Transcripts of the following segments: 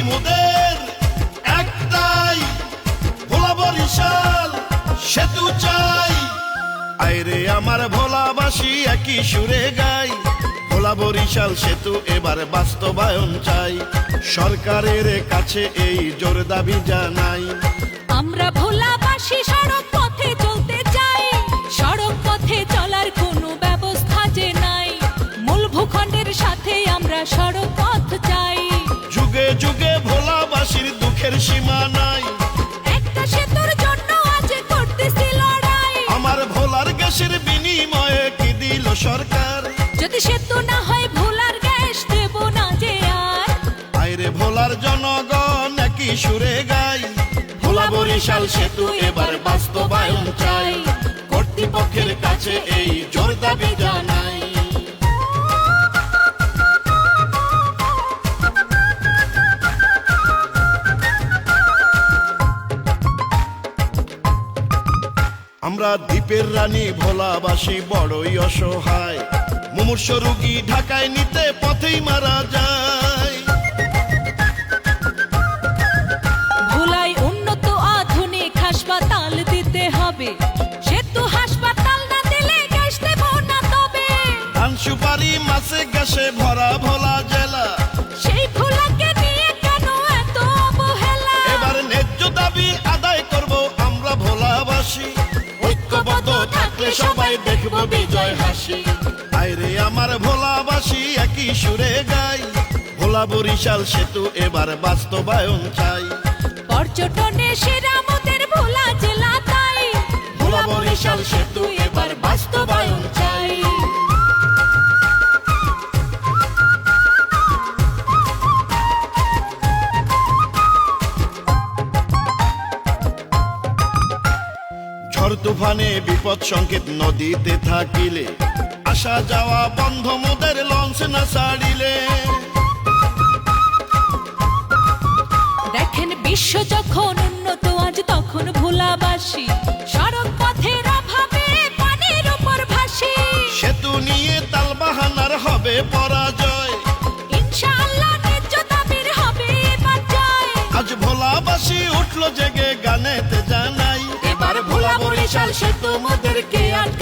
মোদের একটাই ভোলা বরিশাল সেতু চাই। আইরে আমার একই সুরে গাই। ভোলা বরিশাল সেতু এবার বাস্তবায়ন চাই। সরকারের কাছে এই জোর দাবি জানাই। আমরা ভোলাবাসী সড়ক পথে চলতে চাই। সড়ক পথে চলার কোনো ব্যবস্থা যে নাই। মূল ভূখণ্ডের সাথে আমরা সড়ক সেতু না হয় ভোলার গ্যাস দেব না যে আর। আইরে ভোলার জনগণ একই সুরে গাই। ভোলা বরিশাল সেতু এবার বাস্তবায়ন চাই। কর্তৃপক্ষের কাছে এই জোর দাবি জানাই। আমরা দ্বীপের রানী ভোলাবাসী বড়ই অসহায়। মুমূর্ষ রুগী ঢাকায় নিতে পথেই মারা যায়। ভোলায় উন্নত আধুনিক হাসপাতাল দিতে হবে। সেতু হাসপাতাল না দিলে গ্যাস দেব না তবে। ধান সুপারি মাছে গ্যাসে ভরা ভোলা জেলা। সেই ভোলাকে নিয়ে কেন এত অবহেলা? এবার ন্যায্য দাবি আদায় করব আমরা ভোলাবাসী। ঐক্যবদ্ধ থাকলে সবাই দেখব বিজয় হাসি। আমার ভোলাবাসী একই সুরে গাই। ভোলা বরিশাল সেতু এবার বাস্তবায়ন চাই। পর্যটনে সেরা ভোলা জেলা তাই। ভোলা বরিশাল সেতু এবার বাস্তবায়ন চাই। ঝড় তুফানে বিপদ সংকেত নদীতে থাকিলে। আসা যাওয়া বন্ধ মোদের লঞ্চ না ছাড়িলে দেখেন বিশ্ব যখন উন্নত আজ তখন ভোলাবাসী। সড়ক পথের অভাবে পানির উপর ভাসি। সেতু নিয়ে তালবাহানার হবে পরাজয়। ইনশাআল্লাহ ন্যায্য দাবির হবে এবার জয়। আজ ভোলাবাসী উঠল জেগে গানেতে জানাই। এবার ভোলা বরিশাল সেতু মোদেরকে আমার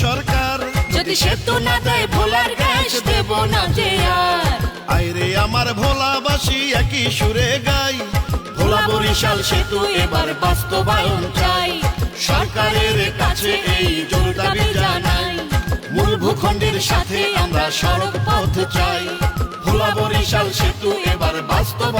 সরকার। যদি সেতু না দেয় ভোলার গ্যাস দেব না যে আর। আইরে আমার ভোলাবাসী একই সুরে গাই। ভোলা বরিশাল সেতু এবার বাস্তবায়ন চাই। সরকারের কাছে এই জোর দাবি জানাই। মূল ভূখণ্ডের সাথে আমরা সড়ক পথ চাই। ভোলা বরিশাল সেতু এবার বাস্তবায়ন চাই